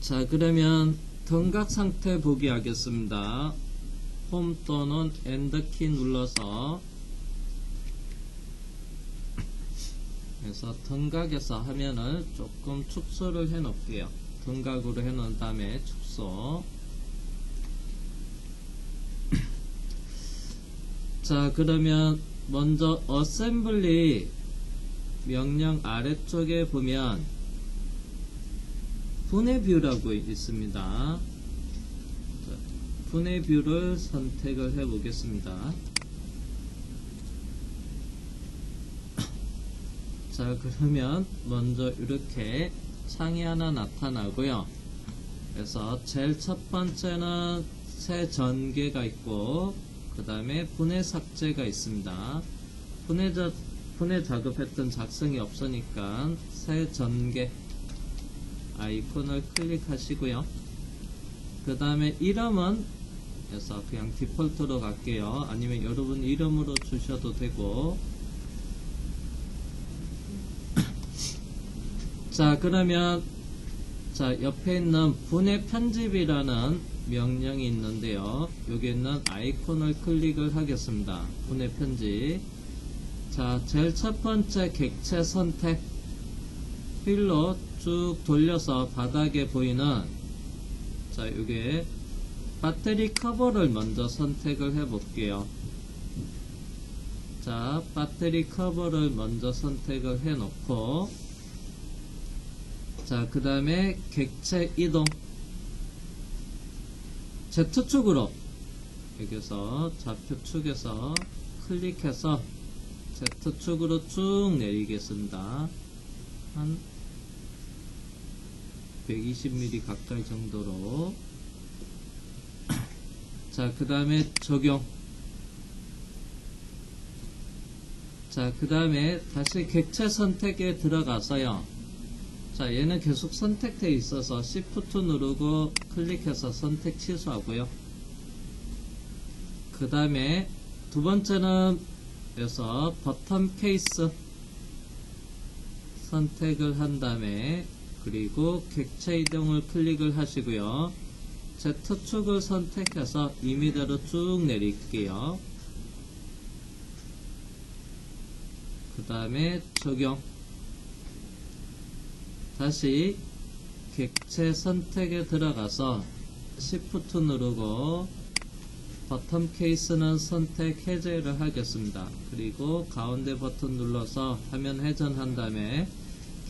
자 그러면 등각 상태 보기 하겠습니다. 홈 또는 엔드키 눌러서 그래서 등각에서 화면을 조금 축소를 해 놓을게요. 등각으로 해 놓은 다음에 축소 자 그러면 먼저 어셈블리 명령 아래쪽에 보면 분해 뷰라고 있습니다. 자, 분해 뷰를 선택을 해 보겠습니다. 자 그러면 먼저 이렇게 창이 하나 나타나고요. 그래서 제일 첫 번째는 새 전개가 있고 그 다음에 분해 삭제가 있습니다. 분해, 자, 분해 작업했던 작성이 없으니까 새 전개 아이콘을 클릭하시고요. 그 다음에 이름은 그래서 그냥 디폴트로 갈게요. 아니면 여러분 이름으로 주셔도 되고. 자 그러면 자 옆에 있는 분해 편집이라는 명령이 있는데요. 여기 있는 아이콘을 클릭을 하겠습니다. 분해 편집. 자 제일 첫 번째 객체 선택. 휠로 쭉 돌려서 바닥에 보이는 자 이게 배터리 커버를 먼저 선택을 해 볼게요 자 배터리 커버를 먼저 선택을 해 놓고 자, 그 다음에 객체 이동. Z축으로 여기서 좌표축에서 클릭해서 Z축으로 쭉 내리겠습니다. 한 120mm 가까이 정도로. 자, 그 다음에 적용. 자, 그 다음에 다시 객체 선택에 들어가서요. 자 얘는 계속 선택되어 있어서 Shift 누르고 클릭해서 선택 취소하고요 그 다음에 두 번째는 여기서 버튼 케이스 선택을 한 다음에 그리고 객체 이동을 클릭을 하시고요. Z축을 선택해서 이미대로 쭉 내릴게요. 그 다음에 적용. 다시 객체 선택에 들어가서 Shift 누르고 버튼 케이스는 선택 해제를 하겠습니다. 그리고 가운데 버튼 눌러서 화면 회전한 다음에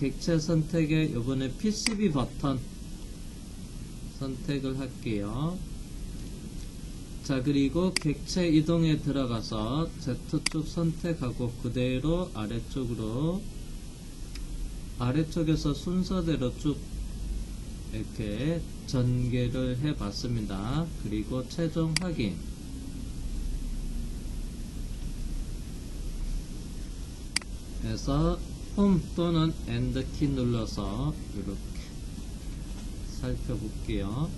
객체 선택에 이번에 PCB 버튼 선택을 할게요. 자 그리고 객체 이동에 들어가서 Z축 선택하고 그대로 아래쪽으로 아래쪽에서 순서대로 쭉 이렇게 전개를 해 봤습니다. 그리고 최종 확인 해서 홈 또는 엔드 키 눌러서 이렇게 살펴볼게요.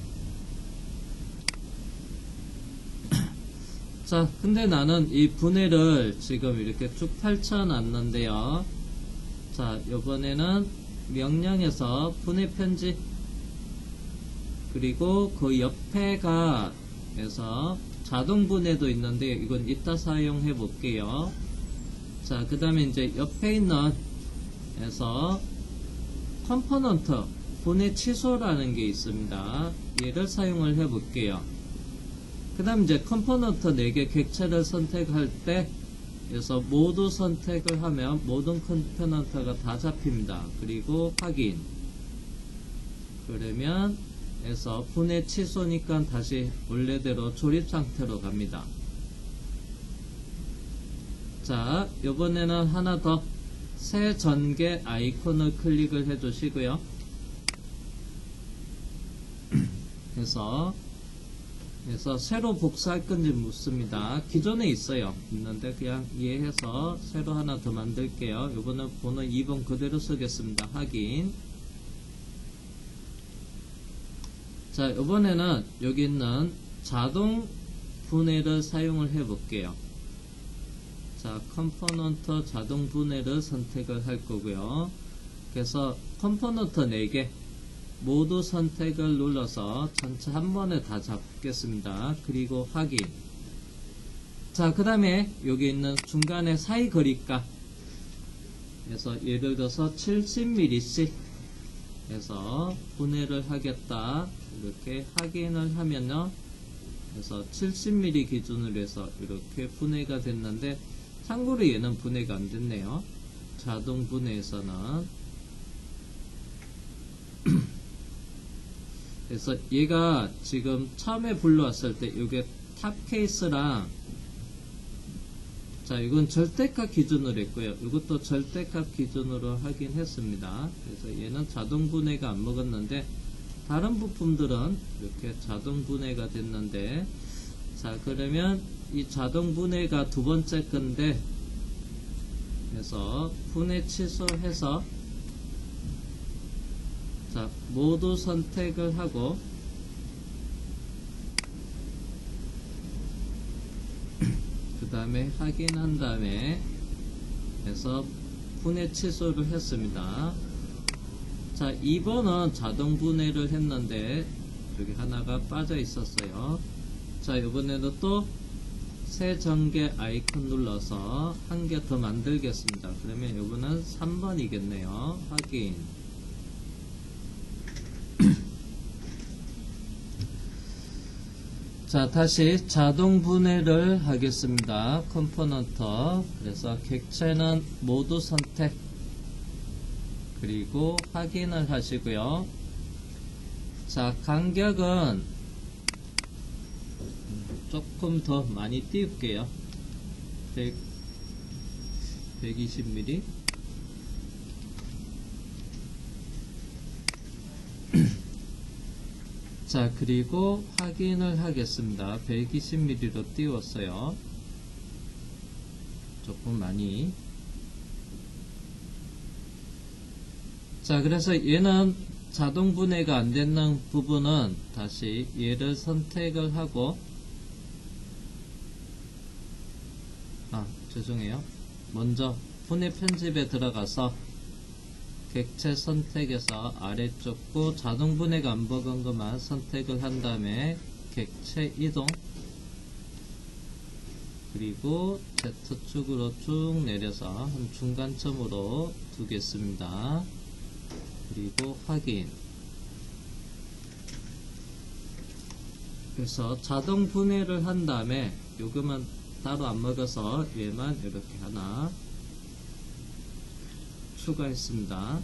자, 근데 나는 이 분해를 지금 이렇게 쭉 펼쳐 놨는데요. 자, 요번에는 명령에서 분해 편집 그리고 그 옆에가 에서 자동 분해도 있는데 이건 이따 사용해 볼게요. 자, 그 다음에 이제 옆에 있는 에서 컴포넌트 분해 취소라는 게 있습니다. 얘를 사용을 해 볼게요. 그 다음 이제 컴포넌트 4개 객체를 선택할 때 그래서 모두 선택을 하면 모든 컴포넌트가 다 잡힙니다. 그리고 확인 그러면 에서 분해 취소니까 다시 원래대로 조립 상태로 갑니다. 자 이번에는 하나 더 새 전개 아이콘을 클릭을 해 주시고요. 그래서 그래서 새로 복사할 건지 묻습니다. 기존에 있어요. 있는데 그냥 이해해서 새로 하나 더 만들게요. 이번엔 번호 2번 그대로 쓰겠습니다. 확인. 자, 이번에는 여기 있는 자동 분해를 사용을 해 볼게요. 자, 컴포넌트 자동 분해를 선택을 할 거고요. 그래서 컴포넌트 4개 모두 선택을 눌러서 전체 한 번에 다 잡겠습니다. 그리고 확인. 자, 그 다음에 여기 있는 중간에 사이 거리가 그래서 예를 들어서 70mm씩 해서 분해를 하겠다 이렇게 확인을 하면요 그래서 70mm 기준으로 해서 이렇게 분해가 됐는데 참고로 얘는 분해가 안 됐네요. 자동 분해에서는. 그래서 얘가 지금 처음에 불러왔을 때 이게 탑 케이스랑 자 이건 절대값 기준으로 했고요. 이것도 절대값 기준으로 하긴 했습니다. 그래서 얘는 자동 분해가 안 먹었는데 다른 부품들은 이렇게 자동 분해가 됐는데 자 그러면 이 자동 분해가 두 번째 건데 그래서 분해 취소해서 자 모두 선택을 하고 그 다음에 확인한 다음에 해서 분해 취소를 했습니다. 자 2번은 자동 분해를 했는데 여기 하나가 빠져 있었어요. 자 이번에는 또 새 전개 아이콘 눌러서 한 개 더 만들겠습니다. 그러면 이거는 3번이겠네요. 확인. 자 다시 자동 분해를 하겠습니다. 컴포넌트 그래서 객체는 모두 선택. 그리고 확인을 하시고요. 자 간격은 조금 더 많이 띄울게요. 100, 120mm 자 그리고 확인을 하겠습니다. 120mm로 띄웠어요. 조금 많이. 자 그래서 얘는 자동 분해가 안 되는 부분은 다시 얘를 선택을 하고 아 죄송해요 먼저 분해 편집에 들어가서 객체 선택에서 아래쪽 거 자동 분해가 안 먹은 것만 선택을 한 다음에 객체 이동 그리고 Z축으로 쭉 내려서 한 중간점으로 두겠습니다. 그리고 확인 그래서 자동 분해를 한 다음에 요금은 따로 안 먹어서 얘만 이렇게 하나 추가했습니다.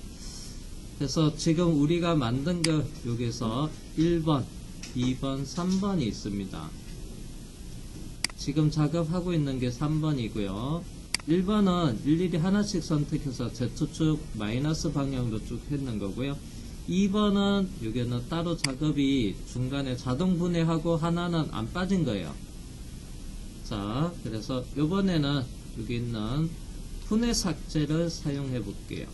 그래서 지금 우리가 만든 거 여기서 1번, 2번, 3번이 있습니다. 지금 작업하고 있는 게 3번이고요. 1번은 일일이 하나씩 선택해서 Z축 마이너스 방향으로 쭉 했는 거고요. 2번은 여기는 따로 작업이 중간에 자동 분해하고 하나는 안 빠진 거예요. 자, 그래서 이번에는 여기 있는 분해 삭제를 사용해 볼게요.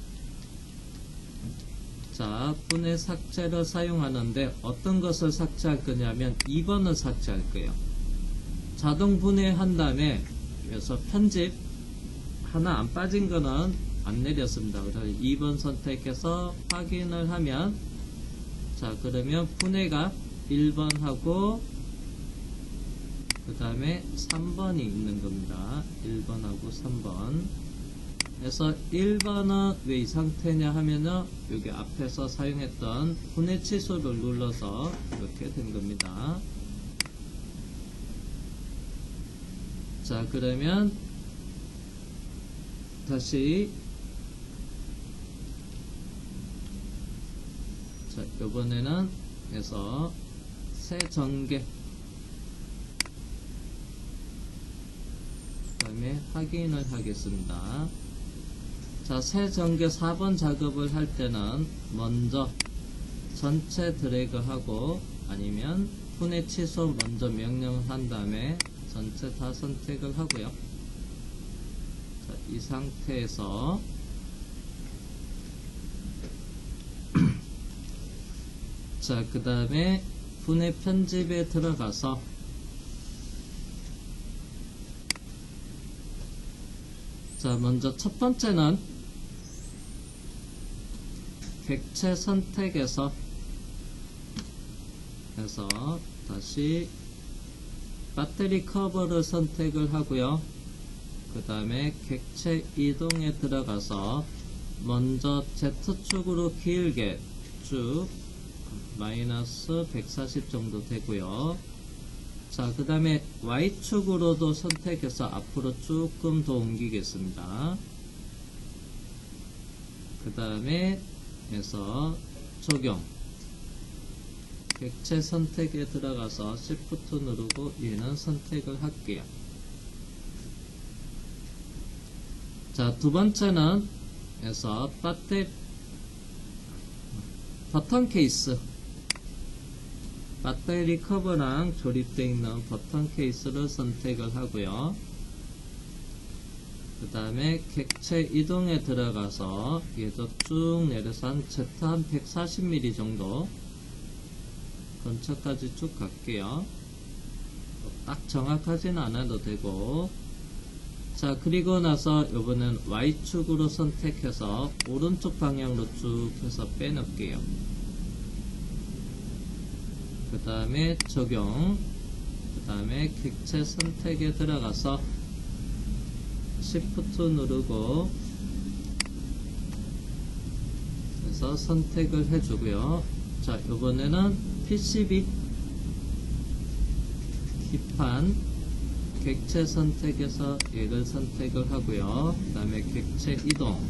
자, 분해 삭제를 사용하는데 어떤 것을 삭제할 거냐면 2번을 삭제할 거예요. 자동 분해한 다음에 그래서 편집 하나 안 빠진 거는 안 내렸습니다. 그래서 2번 선택해서 확인을 하면 자 그러면 분해가 1번하고 그 다음에 3번이 있는 겁니다. 1번하고 3번 그래서 1번은 왜 이 상태냐 하면은 여기 앞에서 사용했던 분해 취소를 눌러서 이렇게 된 겁니다. 자 그러면 다시 자 이번에는 해서 새 전개 확인을 하겠습니다. 자 새 전개 4번 작업을 할 때는 먼저 전체 드래그 하고 아니면 분해 취소 먼저 명령을 한 다음에 전체 다 선택을 하고요. 자, 이 상태에서 자, 그 다음에 분해 편집에 들어가서 자, 먼저 첫 번째는 객체 선택에서 해서 다시 배터리 커버를 선택을 하고요. 그 다음에 객체 이동에 들어가서 먼저 Z축으로 길게 쭉 마이너스 140 정도 되고요. 자, 그 다음에 Y축으로도 선택해서 앞으로 조금 더 옮기겠습니다. 그 다음에 해서 적용 객체 선택에 들어가서 Shift 누르고 얘는 선택을 할게요. 자, 두 번째는 해서 배터리 버튼 케이스 배터리 커버랑 조립되어 있는 버튼 케이스를 선택을 하고요. 그 다음에 객체 이동에 들어가서 얘도 쭉 내려서 한 Z 한 140mm 정도 근처까지 쭉 갈게요. 딱 정확하진 않아도 되고 자 그리고 나서 이번엔 Y축으로 선택해서 오른쪽 방향으로 쭉 해서 빼놓을게요. 그 다음에 적용 그 다음에 객체 선택에 들어가서 Shift 누르고 그래서 선택을 해주고요. 자 이번에는 PCB 기판 객체 선택에서 얘를 선택을 하고요. 그 다음에 객체 이동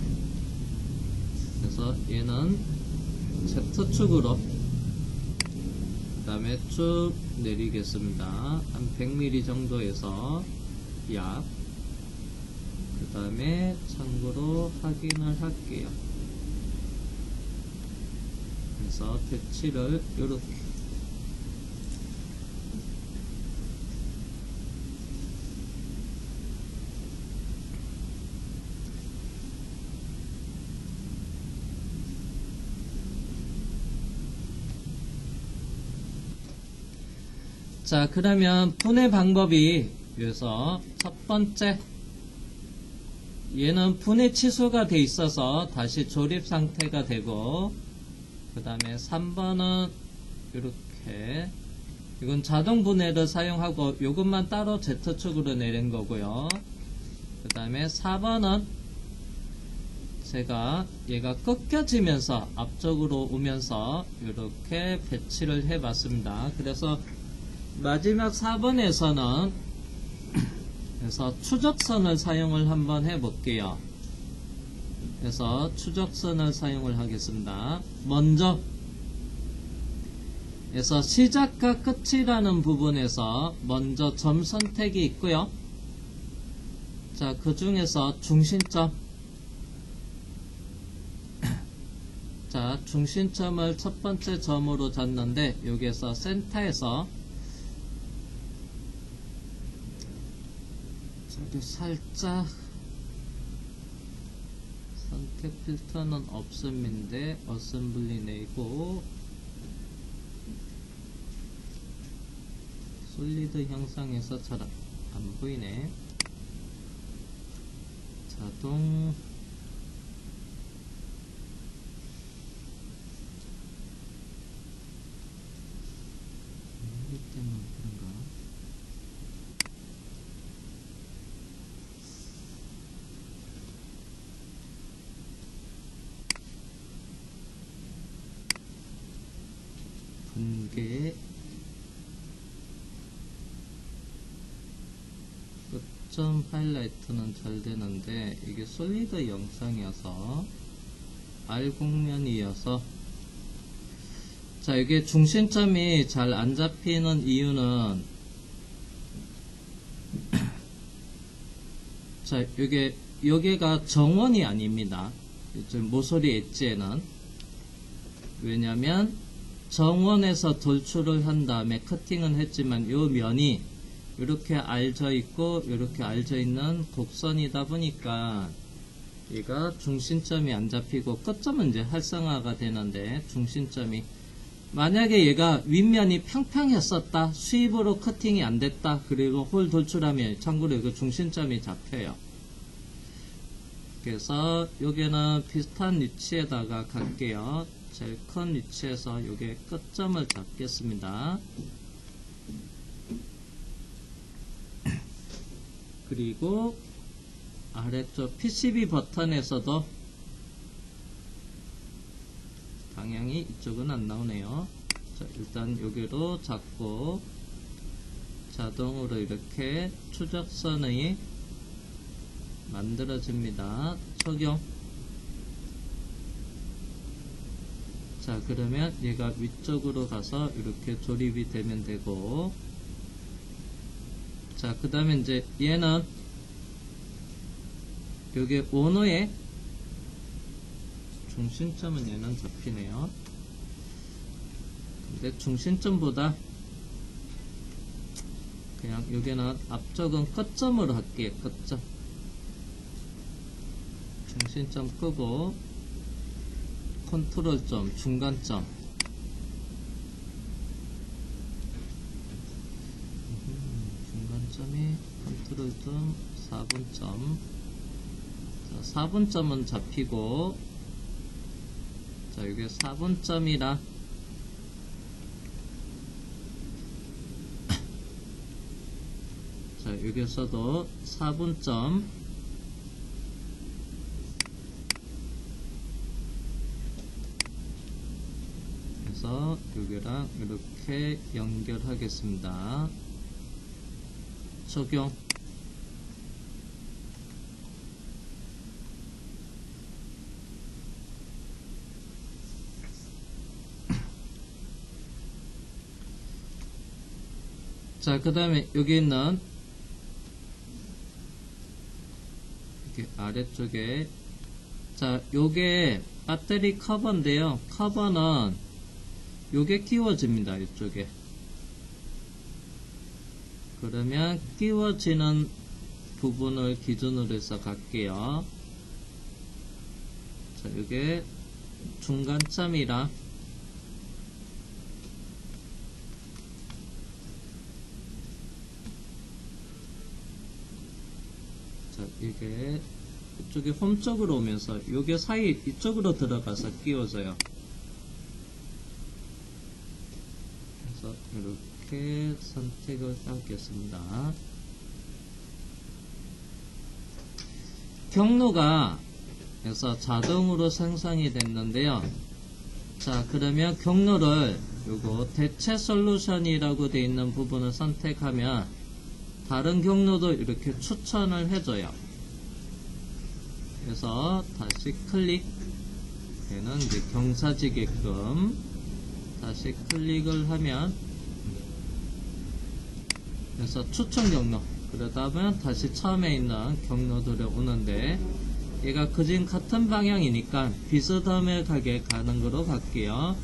그래서 얘는 Z축으로 그 다음에 쭉 내리겠습니다. 한 100mm 정도에서 약. 그 다음에 참고로 확인을 할게요. 그래서 배치를 이렇게 자, 그러면 분해 방법이 여기서 첫 번째 얘는 분해 취소가 돼 있어서 다시 조립 상태가 되고 그 다음에 3번은 이렇게 이건 자동 분해를 사용하고 요것만 따로 Z축으로 내린 거고요. 그 다음에 4번은 제가 얘가 꺾여지면서 앞쪽으로 오면서 이렇게 배치를 해 봤습니다. 그래서 마지막 4번에서는 그래서 추적선을 사용을 한번 해 볼게요. 그래서 추적선을 사용을 하겠습니다. 먼저 그래서 시작과 끝이라는 부분에서 먼저 점 선택이 있고요. 자, 그 중에서 중심점 자, 중심점을 첫 번째 점으로 잡는데 여기에서 센터에서 저기 살짝 선택 필터는 없음인데 어셈블리 내고 솔리드 형상에서 잘 안 보이네. 자동 여기 때문에 그런가 분계 끝점 하이라이트는 잘 되는데 이게 솔리드 영상이어서 알곡면이어서. 자 이게 중심점이 잘 안 잡히는 이유는 자 이게 여기가 정원이 아닙니다. 모서리 엣지에는. 왜냐면 정원에서 돌출을 한 다음에 커팅은 했지만 요 면이 이렇게 알져 있고 이렇게 알져 있는 곡선이다 보니까 얘가 중심점이 안 잡히고 끝점은 이제 활성화가 되는데 중심점이 만약에 얘가 윗면이 평평했었다 수입으로 커팅이 안 됐다 그리고 홀 돌출하면 참고로 이거 중심점이 잡혀요 그래서 여기는 비슷한 위치에다가 갈게요 제일 큰 위치에서 요게 끝점을 잡겠습니다. 그리고 아래쪽 PCB 버튼에서도 방향이 이쪽은 안 나오네요. 자, 일단 여기로 잡고 자동으로 이렇게 추적선이 만들어집니다. 적용. 자, 그러면 얘가 위쪽으로 가서 이렇게 조립이 되면 되고, 자, 그 다음에 이제 얘는 요게 오너의 중심점은 얘는 잡히네요. 근데 중심점보다 그냥 여기는 앞쪽은 끝점으로 할게요. 끝점. 중심점 끄고 컨트롤 점, 중간점. 음, 컨트롤점 4분점. 자, 4분점은 잡히고 자, 이게 4분점이라 자, 여기서도 4분점 해서 여기랑 이렇게 연결하겠습니다. 적용 자, 그 다음에 여기 있는 이렇게 아래쪽에 자, 요게 배터리 커버인데요. 커버는 요게 끼워집니다. 이쪽에. 그러면 끼워지는 부분을 기준으로 해서 갈게요. 자, 요게 중간점이라 자, 이게 이쪽에 홈 쪽으로 오면서 요게 사이 이쪽으로 들어가서 끼워져요. 그래서 이렇게 선택을 하겠습니다. 경로가 그래서 자동으로 생성이 됐는데요. 자, 그러면 경로를 요거 대체 솔루션이라고 되어 있는 부분을 선택하면 다른 경로도 이렇게 추천을 해줘요. 그래서 다시 클릭. 얘는 이제 경사지게끔. 다시 클릭을 하면 그래서 추천 경로. 그러다 보면 다시 처음에 있는 경로들이 오는데 얘가 그진 같은 방향이니까 비스듬하게 가는 거로 갈게요.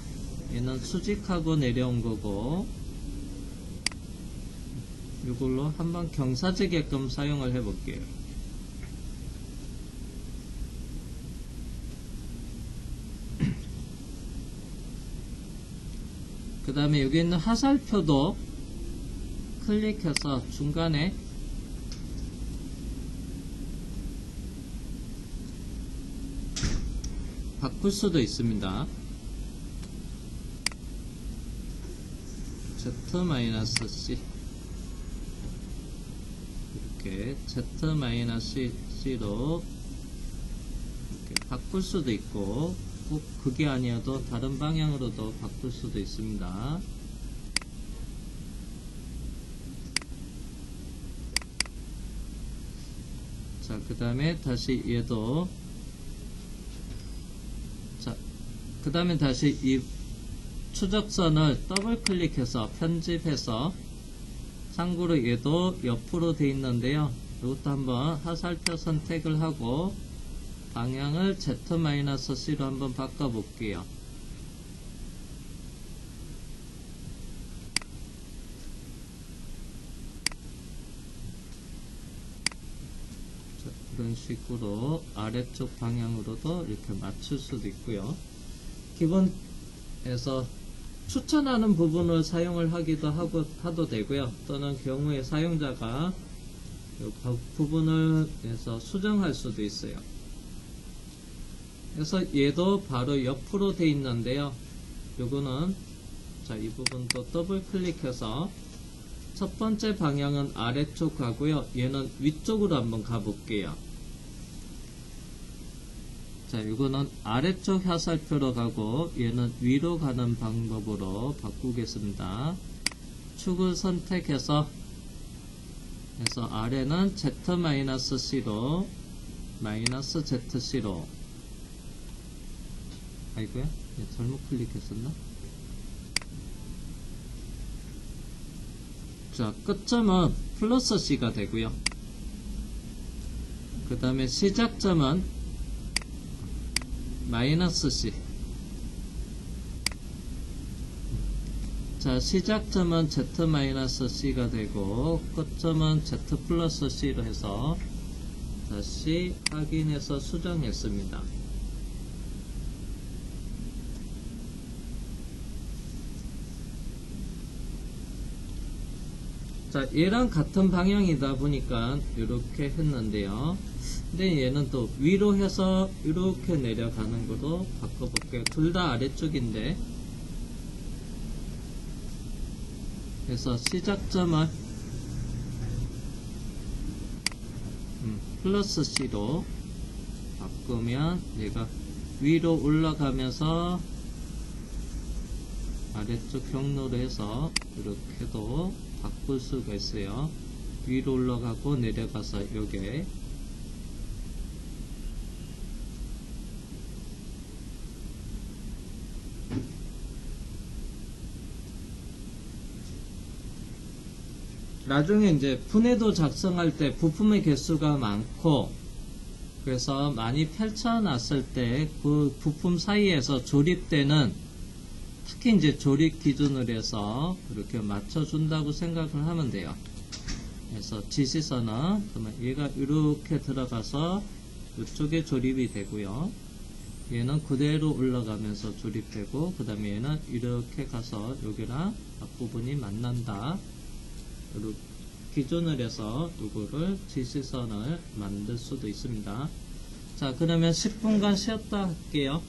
얘는 수직하고 내려온 거고 이걸로 한번 경사지게끔 사용을 해 볼게요 그 다음에 여기 있는 화살표도 클릭해서 중간에 바꿀 수도 있습니다. Z-C 이렇게 Z-C로 이렇게 바꿀 수도 있고 꼭 그게 아니어도 다른 방향으로도 바꿀 수도 있습니다. 자, 그 다음에 다시 얘도 자, 그 다음에 다시 이 추적선을 더블 클릭해서 편집해서 참고로 얘도 옆으로 돼 있는데요. 이것도 한번 화살표 선택을 하고 방향을 Z-C로 한번 바꿔볼게요. 자, 이런 식으로 아래쪽 방향으로도 이렇게 맞출 수도 있고요. 기본에서 추천하는 부분을 사용을 하기도 하고 하도 되고요. 또는 경우에 사용자가 이 부분을 해서 수정할 수도 있어요. 그래서 얘도 바로 옆으로 돼 있는데요. 요거는 자, 이 부분도 더블 클릭해서 첫 번째 방향은 아래쪽 가고요. 얘는 위쪽으로 한번 가볼게요. 자, 이거는 아래쪽 화살표로 가고 얘는 위로 가는 방법으로 바꾸겠습니다. 축을 선택해서 그래서 아래는 Z-C로 마이너스 ZC로 아이고야 네, 잘못 클릭했었나? 자 끝점은 플러스 C가 되고요 그 다음에 시작점은 마이너스 C 자 시작점은 Z-C가 되고 끝점은 Z 플러스 C로 해서 다시 확인해서 수정했습니다. 자, 얘랑 같은 방향이다 보니까 이렇게 했는데요. 근데 얘는 또 위로 해서 이렇게 내려가는 거로 바꿔볼게요. 둘 다 아래쪽인데. 그래서 시작점을 음, 플러스 C로 바꾸면 얘가 위로 올라가면서 아래쪽 경로로 해서 이렇게도 바꿀 수가 있어요. 위로 올라가고 내려가서 요게 나중에 이제 분해도 작성할 때 부품의 개수가 많고 그래서 많이 펼쳐놨을 때 그 부품 사이에서 조립되는 특히 이제 조립 기준으로 해서 이렇게 맞춰준다고 생각을 하면 돼요. 그래서 지시선은 그러면 얘가 이렇게 들어가서 이쪽에 조립이 되고요. 얘는 그대로 올라가면서 조립되고 그 다음에 얘는 이렇게 가서 여기랑 앞부분이 만난다. 기준을 해서 이거를 지시선을 만들 수도 있습니다. 자 그러면 10분간 쉬었다 할게요.